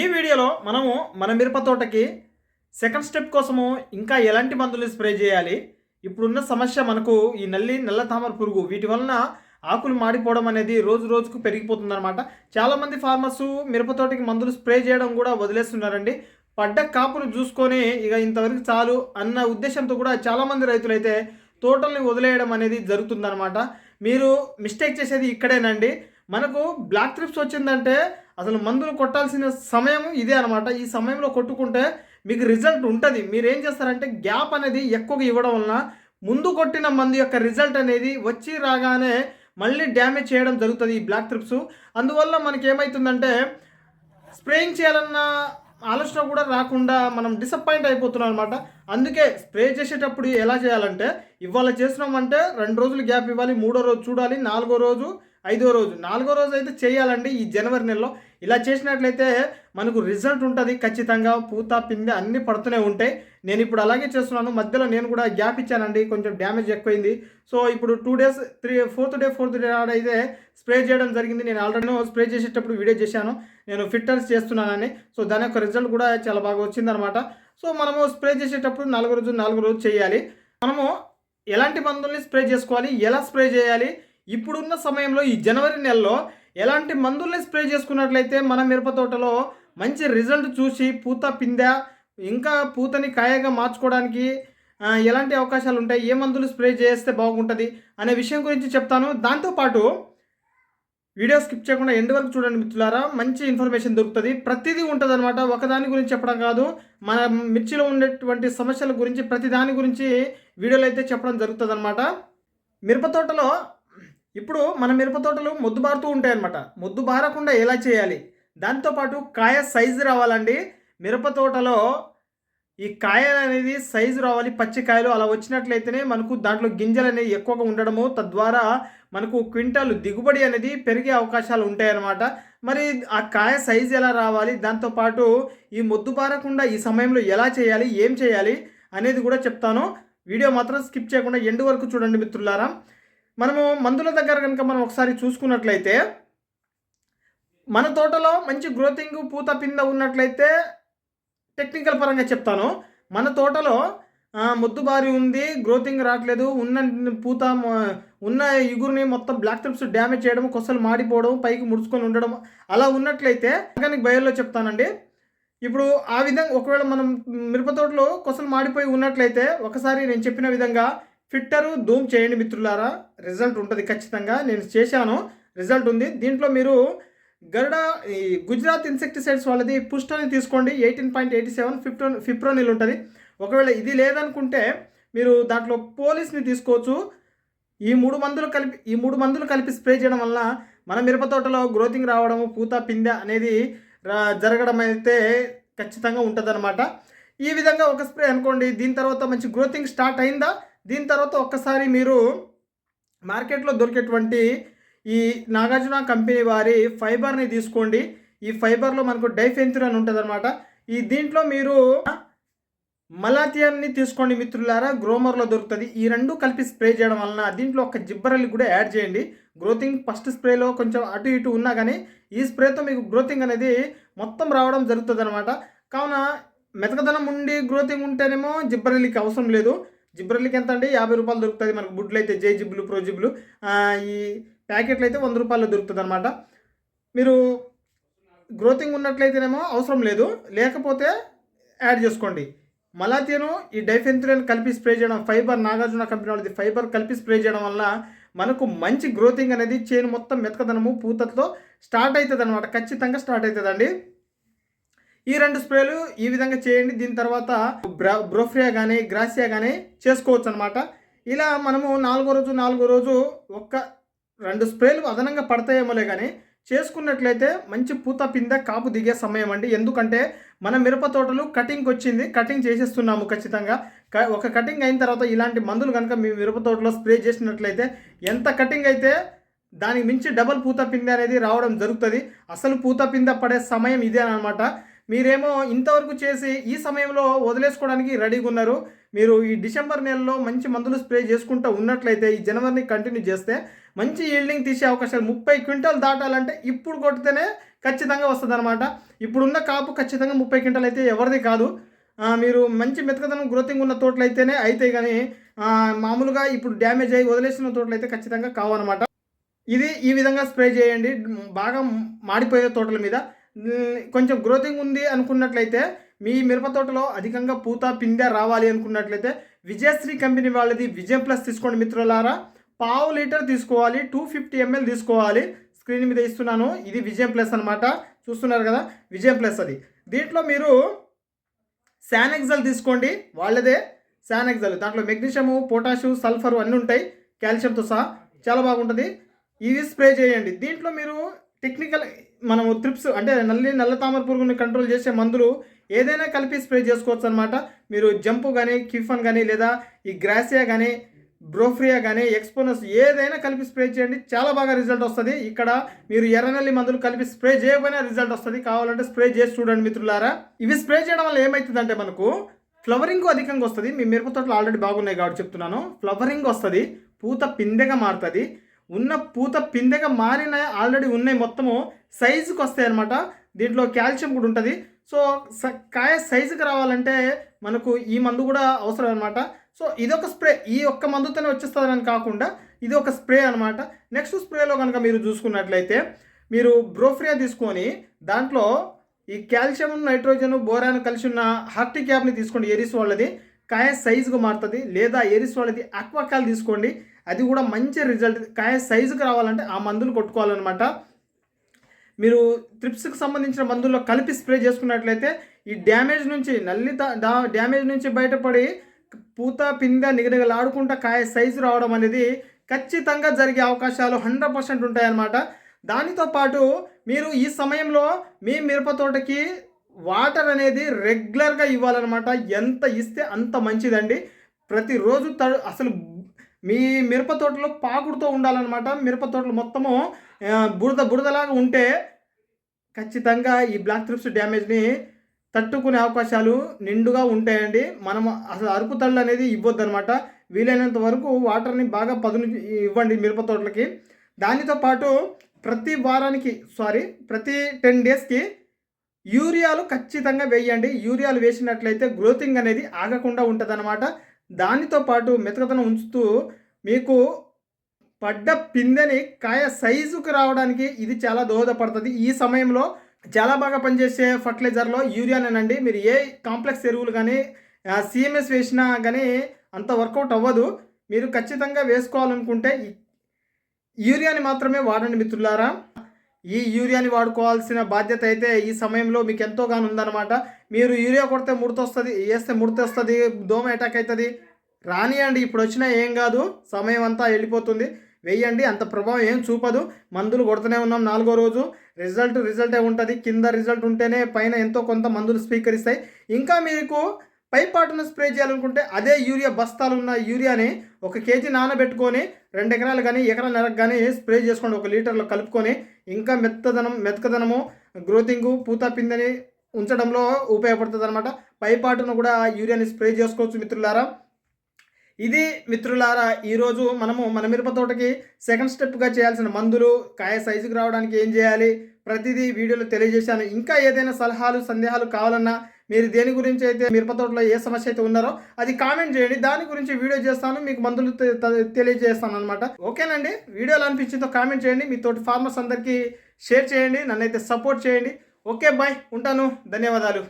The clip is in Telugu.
ఈ వీడియోలో మనము మన మిరప తోటకి సెకండ్ స్టెప్ కోసము ఇంకా ఎలాంటి మందులు స్ప్రే చేయాలి? ఇప్పుడున్న సమస్య మనకు ఈ నల్లి నల్ల తామర పురుగు వీటి వలన ఆకులు మాడిపోవడం అనేది రోజు రోజుకు పెరిగిపోతుందన్నమాట. చాలామంది ఫార్మర్స్ మిరప తోటకి మందులు స్ప్రే చేయడం కూడా వదిలేస్తున్నారండి. పడ్డ కాపును చూసుకొని ఇక ఇంతవరకు చాలు అన్న ఉద్దేశంతో కూడా చాలామంది రైతులైతే తోటల్ని వదిలేయడం అనేది జరుగుతుందన్నమాట. మీరు మిస్టేక్ చేసేది ఇక్కడేనండి. మనకు బ్లాక్ ట్రిప్స్ వచ్చిందంటే అసలు మందులు కొట్టాల్సిన సమయం ఇదే అనమాట ఈ సమయంలో కొట్టుకుంటే మీకు రిజల్ట్ ఉంటుంది. మీరు ఏం చేస్తారంటే గ్యాప్ అనేది ఎక్కువగా ఇవ్వడం వలన ముందు కొట్టిన మందు యొక్క రిజల్ట్ అనేది వచ్చి రాగానే మళ్ళీ డ్యామేజ్ చేయడం జరుగుతుంది ఈ బ్లాక్ ట్రిప్స్ అందువల్ల మనకి ఏమవుతుందంటే స్ప్రేయింగ్ చేయాలన్న ఆలోచన కూడా రాకుండా మనం డిసప్పాయింట్ అయిపోతున్నాం అనమాట అందుకే స్ప్రే చేసేటప్పుడు ఎలా చేయాలంటే ఇవాళ చేసినామంటే రెండు రోజులు గ్యాప్ ఇవ్వాలి మూడో రోజు చూడాలి నాలుగో రోజు ఐదో రోజు. నాలుగో రోజు అయితే చేయాలండి ఈ జనవరి నెలలో. ఇలా చేసినట్లయితే మనకు రిజల్ట్ ఉంటుంది ఖచ్చితంగా. పూత పిందె అన్నీ పడుతూనే ఉంటాయి. నేను ఇప్పుడు అలాగే చేస్తున్నాను. మధ్యలో నేను కూడా గ్యాప్ ఇచ్చానండి. కొంచెం డ్యామేజ్ ఎక్కువైంది. సో ఇప్పుడు two days three fourth day fourth day అయితే స్ప్రే చేయడం జరిగింది. నేను ఆల్రెడీ స్ప్రే చేసేటప్పుడు వీడియో చేశాను. నేను ఫిట్టర్స్ చేస్తున్నానని. సో దాని యొక్క రిజల్ట్ కూడా చాలా బాగా వచ్చిందనమాట. సో మనము స్ప్రే చేసేటప్పుడు నాలుగు రోజు నాలుగు రోజు చేయాలి. మనము ఎలాంటి మందుల్ని స్ప్రే చేసుకోవాలి? ఎలా స్ప్రే చేయాలి? ఇప్పుడున్న సమయంలో ఈ జనవరి నెలలో ఎలాంటి మందుల్ని స్ప్రే చేసుకున్నట్లయితే మన మిరప తోటలో మంచి రిజల్ట్ చూసి పూత పిందె ఇంకా పూతని కాయగా మార్చుకోవడానికి ఎలాంటి అవకాశాలు ఉంటాయి ఏ మందులు స్ప్రే చేస్తే బాగుంటుంది అనే విషయం గురించి చెప్తాను. దాంతోపాటు వీడియో స్కిప్ చేయకుండా ఎండ్ వరకు చూడండి మిత్రులారా మంచి ఇన్ఫర్మేషన్ దొరుకుతుంది. ప్రతిదీ ఉంటుంది అనమాట ఒకదాని గురించి చెప్పడం కాదు. మన మిర్చిలో ఉండేటువంటి సమస్యల గురించి ప్రతి దాని గురించి వీడియోలో అయితే చెప్పడం జరుగుతుంది అనమాట మిరపతోటలో ఇప్పుడు మన మిరప తోటలు మొద్దు బారుతూ ఉంటాయి అనమాట మొద్దు బారకుండా ఎలా చేయాలి? దాంతోపాటు కాయ సైజు రావాలండి. మిరప తోటలో ఈ కాయలు అనేది సైజు రావాలి. పచ్చి కాయలు అలా వచ్చినట్లయితేనే మనకు దాంట్లో గింజలు అనేవి ఎక్కువగా ఉండడము తద్వారా మనకు క్వింటాలు దిగుబడి అనేది పెరిగే అవకాశాలు ఉంటాయన్నమాట. మరి ఆ కాయ సైజు ఎలా రావాలి? దాంతోపాటు ఈ మొద్దు బారకుండా ఈ సమయంలో ఎలా చేయాలి? ఏం చేయాలి? అనేది కూడా చెప్తాను. వీడియో మాత్రం స్కిప్ చేయకుండా ఎండు వరకు చూడండి మిత్రులారా. మనము మందుల దగ్గర కనుక మనం ఒకసారి చూసుకున్నట్లయితే మన తోటలో మంచి గ్రోతింగ్ పూత పింద ఉన్నట్లయితే టెక్నికల్ పరంగా చెప్తాను. మన తోటలో ముద్దుబారి మొద్దుబారి ఉంది గ్రోతింగ్ రావట్లేదు ఉన్న పూత ఉన్న ఇగురిని మొత్తం బ్లాక్ ట్రిప్స్ డ్యామేజ్ చేయడం కొసలు మాడిపోవడం పైకి ముడుచుకొని ఉండడం అలా ఉన్నట్లయితే ఆర్గానిక్ బయోలో చెప్తానండి. ఇప్పుడు ఆ విధంగా ఒకవేళ మనం మిరప తోటలో కొసలు మాడిపోయి ఉన్నట్లయితే ఒకసారి నేను చెప్పిన విధంగా ఫిట్టరు ధూమ్ చేయండి మిత్రులారా. రిజల్ట్ ఉంటుంది ఖచ్చితంగా. నేను చేశాను. రిజల్ట్ ఉంది. దీంట్లో మీరు గరుడ ఈ గుజరాత్ ఇన్సెక్టిసైడ్స్ వాళ్ళది పుష్టని తీసుకోండి. Eighteen point eighty seven fifty one fipronil ఉంటుంది. ఒకవేళ ఇది లేదనుకుంటే మీరు దాంట్లో పోలీస్ని తీసుకోవచ్చు. ఈ మూడు మందులు కలిపి ఈ మూడు మందులు కలిపి స్ప్రే చేయడం వల్ల మన మిరప తోటలో గ్రోతింగ్ రావడము పూత పిందె అనేది రా- జరగడం అయితే ఖచ్చితంగా ఉంటుందన్నమాట. ఈ విధంగా ఒక స్ప్రే అనుకోండి. దీని తర్వాత మంచి గ్రోతింగ్ స్టార్ట్ అయిందా? దీని తర్వాత ఒక్కసారి మీరు మార్కెట్లో దొరికేటువంటి ఈ నాగార్జున కంపెనీ వారి ఫైబర్ని తీసుకోండి. ఈ ఫైబర్లో మనకు డైఫెన్థ్యూర్ అని ఉంటుంది అనమాట ఈ దీంట్లో మీరు మలాథియాన్ని తీసుకోండి మిత్రులారా గ్రోమర్లో దొరుకుతుంది. ఈ రెండు కలిపి స్ప్రే చేయడం వలన దీంట్లో ఒక జిబ్బరల్ని కూడా యాడ్ చేయండి. గ్రోతింగ్ ఫస్ట్ స్ప్రేలో కొంచెం అటు ఇటు ఉన్నా కానీ ఈ స్ప్రేతో మీకు గ్రోతింగ్ అనేది మొత్తం రావడం జరుగుతుంది అనమాట కావున మెతకదనం ఉండి గ్రోతింగ్ ఉంటేనేమో జిబ్బరలికి అవసరం లేదు. జిబ్రల్కి ఎంత అండి యాభై రూపాయలు దొరుకుతుంది మనకు. బుడ్లు అయితే జై జిబ్బులు ప్రో జిబ్బులు ఈ ప్యాకెట్లు అయితే వంద రూపాయలు దొరుకుతుంది అనమాట మీరు గ్రోతింగ్ ఉన్నట్లయితేనేమో అవసరం లేదు. లేకపోతే యాడ్ చేసుకోండి. మలాతీను ఈ డైఫెన్థ్యూరియన్ కలిపి స్ప్రే చేయడం ఫైబర్ నాగార్జున కంపెనీ వాళ్ళది ఫైబర్ కలిపి స్ప్రే చేయడం వల్ల మనకు మంచి గ్రోతింగ్ అనేది చేను మొత్తం మెతకదనము పూతతో స్టార్ట్ అవుతుంది అనమాట ఖచ్చితంగా స్టార్ట్ అవుతుందండి ఈ రెండు స్ప్రేలు ఈ విధంగా చేయండి. దీని తర్వాత బ్రోఫ్రియా కానీ గ్రాసియా కానీ చేసుకోవచ్చు అనమాట ఇలా మనము నాలుగో రోజు నాలుగో రోజు ఒక్క రెండు స్ప్రేలు అదనంగా పడతాయేమోలే కానీ చేసుకున్నట్లయితే మంచి పూత పిందె కాపు దిగే సమయం అండి ఎందుకంటే మన మిరప తోటలు కటింగ్ వచ్చింది కటింగ్ చేసేస్తున్నాము ఖచ్చితంగా. క- ఒక కటింగ్ అయిన తర్వాత ఇలాంటి మందులు కనుక మీ మిరప తోటలో స్ప్రే చేసినట్లయితే ఎంత కటింగ్ అయితే దానికి మించి డబల్ పూత పిందె అనేది రావడం జరుగుతుంది. అసలు పూత పిందె పడే సమయం ఇదే అనమాట మీరేమో ఇంతవరకు చేసి ఈ సమయంలో వదిలేసుకోవడానికి రెడీగా ఉన్నారు. మీరు ఈ డిసెంబర్ నెలలో మంచి మందులు స్ప్రే చేసుకుంటూ ఉన్నట్లయితే ఈ జనవరిని కంటిన్యూ చేస్తే మంచి ఈల్డింగ్ తీసే అవకాశాలు ముప్పై క్వింటల్ దాటాలంటే ఇప్పుడు కొడితేనే ఖచ్చితంగా వస్తుంది అనమాట ఇప్పుడున్న కాపు ఖచ్చితంగా ముప్పై క్వింటల్ అయితే ఎవరిది కాదు. మీరు మంచి మెతకదనం గ్రోతింగ్ ఉన్న తోటలు అయితేనే అవుతాయి కానీ మామూలుగా ఇప్పుడు డ్యామేజ్ అయ్యి వదిలేసిన తోటలు అయితే ఖచ్చితంగా కావన్నమాట. ఇది ఈ విధంగా స్ప్రే చేయండి. బాగా మాడిపోయే తోటల మీద కొంచెం గ్రోతింగ్ ఉంది అనుకున్నట్లయితే మీ మిరప తోటలో అధికంగా పూత పిందె రావాలి అనుకున్నట్లయితే విజయశ్రీ కంపెనీ వాళ్ళది విజయం ప్లస్ తీసుకోండి మిత్రులారా. పావు లీటర్ తీసుకోవాలి టూ ఫిఫ్టీ ఎంఎల్ తీసుకోవాలి. స్క్రీన్ మీద ఇస్తున్నాను ఇది విజయం ప్లస్ అనమాట చూస్తున్నారు కదా విజయం ప్లస్ అది. దీంట్లో మీరు శానెక్సల్ తీసుకోండి వాళ్ళదే శానెక్సల్. దాంట్లో మెగ్నీషియము పొటాషు సల్ఫరు అన్నీ ఉంటాయి కాల్షియంతో సహా. చాలా బాగుంటుంది. ఇవి స్ప్రే చేయండి. దీంట్లో మీరు టెక్నికల్ మనము త్రిప్స్ అంటే నల్లి నల్ల తామర పురుగుని కంట్రోల్ చేసే మందులు ఏదైనా కలిపి స్ప్రే చేసుకోవచ్చు అనమాట మీరు జంపు కానీ కిఫన్ కానీ లేదా ఈ గ్రాసియా కానీ బ్రోఫ్రియా కానీ ఎక్స్పోనస్ ఏదైనా కలిపి స్ప్రే చేయండి. చాలా బాగా రిజల్ట్ వస్తుంది. ఇక్కడ మీరు ఎర్రనల్లి మందులు కలిపి స్ప్రే చేయకపోయినా రిజల్ట్ వస్తుంది. కావాలంటే స్ప్రే చేసి చూడండి మిత్రులారా. ఇవి స్ప్రే చేయడం వల్ల ఏమవుతుందంటే మనకు ఫ్లవరింగ్ అధికంగా వస్తుంది. మీ మిరప తోటలు ఆల్రెడీ బాగున్నాయి కాబట్టి చెప్తున్నాను. ఫ్లవరింగ్ వస్తుంది. పూత పిందెగా మారుతుంది. ఉన్న పూత పిందెగా మారిన ఆల్రెడీ ఉన్నాయి మొత్తము. సైజుకి వస్తాయి అనమాట దీంట్లో కాల్షియం కూడా ఉంటుంది. సో స- కాయ సైజుకి రావాలంటే మనకు ఈ మందు కూడా అవసరం అనమాట సో ఇదొక స్ప్రే. ఈ ఒక్క మందుతోనే వచ్చేస్తుందని కాకుండా ఇది ఒక స్ప్రే అనమాట నెక్స్ట్ స్ప్రేలో కనుక మీరు చూసుకున్నట్లయితే మీరు బ్రోఫ్రియా తీసుకొని దాంట్లో ఈ కాల్షియం నైట్రోజన్ బోరాన్ కలిసి ఉన్న హార్టీ క్యాప్ని తీసుకోండి. ఎరిస్ వాళ్ళది. కాయ సైజుగా మారుతుంది. లేదా ఎరిస్ వాళ్ళది. అక్వాకాల్ తీసుకోండి. అది కూడా మంచి రిజల్ట్ కాయ సైజుకి రావాలంటే ఆ మందులు కొట్టుకోవాలన్నమాట. మీరు త్రిప్స్కి సంబంధించిన మందుల్లో కలిపి స్ప్రే చేసుకున్నట్లయితే ఈ డ్యామేజ్ నుంచి నల్లి దా- డ్యామేజ్ నుంచి బయటపడి పూత పిందె నిగనిగలాడుకుంటా కాయ సైజు రావడం అనేది ఖచ్చితంగా జరిగే అవకాశాలు హండ్రెడ్ పర్సెంట్ ఉంటాయన్నమాట. దానితో పాటు మీరు ఈ సమయంలో మీ మిరప తోటకి వాటర్ అనేది రెగ్యులర్గా ఇవ్వాలన్నమాట. ఎంత ఇస్తే అంత మంచిదండి. ప్రతిరోజు తడు అసలు మీ మిరప తోటలో పాకుడుతో ఉండాలన్నమాట. మిరప తోటలు మొత్తము బురద బురదలాగా ఉంటే ఖచ్చితంగా ఈ బ్లాక్ త్రిప్స్ డ్యామేజ్ని తట్టుకునే అవకాశాలు నిండుగా ఉంటాయండి. మనం అసలు అరుపు తళ్ళు అనేది ఇవ్వద్దు అనమాట వీలైనంత వరకు వాటర్ని బాగా పదును ఇవ్వండి మిరప తోటలకి. దానితో పాటు ప్రతి వారానికి సారీ ప్రతి టెన్ డేస్కి యూరియాలు ఖచ్చితంగా వేయండి. యూరియాలు వేసినట్లయితే గ్రోతింగ్ అనేది ఆగకుండా ఉంటుంది దానితో పాటు మెతకతనం ఉంచుతూ మీకు పడ్డ పిందెని కాయ సైజుకు రావడానికి ఇది చాలా దోహదపడుతుంది. ఈ సమయంలో చాలా బాగా పనిచేసే ఫర్టిలైజర్లో యూరియానేనండి మీరు ఏ కాంప్లెక్స్ ఎరువులు కానీ సిఎంఎస్ వేసినా కానీ అంత వర్కౌట్ అవ్వదు. మీరు ఖచ్చితంగా వేసుకోవాలనుకుంటే యూరియాని మాత్రమే వాడండి మిత్రులారా. ఈ యూరియాని వాడుకోవాల్సిన బాధ్యత అయితే ఈ సమయంలో మీకు ఎంతోగానో ఉందన్నమాట మీరు యూరియా కొడితే ముడత వస్తుంది వేస్తే ముడత వస్తుంది దోమ అటాక్ అవుతుంది రానియండి ఇప్పుడు వచ్చినా ఏం కాదు సమయం అంతా వెళ్ళిపోతుంది. వెయ్యండి అంత ప్రభావం ఏం చూపదు. మందులు కొడుతూనే ఉన్నాం నాలుగో రోజు. రిజల్ట్ రిజల్టే ఉంటుంది. కింద రిజల్ట్ ఉంటేనే పైన ఎంతో కొంత మందులు స్వీకరిస్తాయి. ఇంకా మీకు పైపాటును స్ప్రే చేయాలనుకుంటే అదే యూరియా బస్తాలు ఉన్న యూరియాని ఒక కేజీ నానబెట్టుకొని రెండు ఎకరాలు కానీ ఎకరాన్నరకు కానీ స్ప్రే చేసుకోండి. ఒక లీటర్లో కలుపుకొని. ఇంకా మెత్తదనం మెతకదనము గ్రోతింగు పూత పిందని ఉంచడంలో ఉపయోగపడుతుంది అనమాట పైపాటును కూడా యూరియాని స్ప్రే చేసుకోవచ్చు మిత్రులారా. ఇది మిత్రులారా ఈరోజు మనము మన మిరప తోటకి సెకండ్ స్టెప్గా చేయాల్సిన మందులు కాయ సైజుకి రావడానికి ఏం చేయాలి ప్రతిదీ వీడియోలో తెలియజేశాను. ఇంకా ఏదైనా సలహాలు సందేహాలు కావాలన్నా మీరు దేని గురించి అయితే మిరప తోటలో ఏ సమస్య అయితే ఉన్నారో అది కామెంట్ చేయండి. దాని గురించి వీడియో చేస్తాను మీకు మందులు తె- తె- తెలియజేస్తాను అనమాట ఓకేనండి? వీడియోలు అనిపించిందో కామెంట్ చేయండి. మీ తోటి ఫార్మర్స్ అందరికీ షేర్ చేయండి. నన్నైతే సపోర్ట్ చేయండి. Okay bye. ఉంటాను. ధన్యవాదాలు.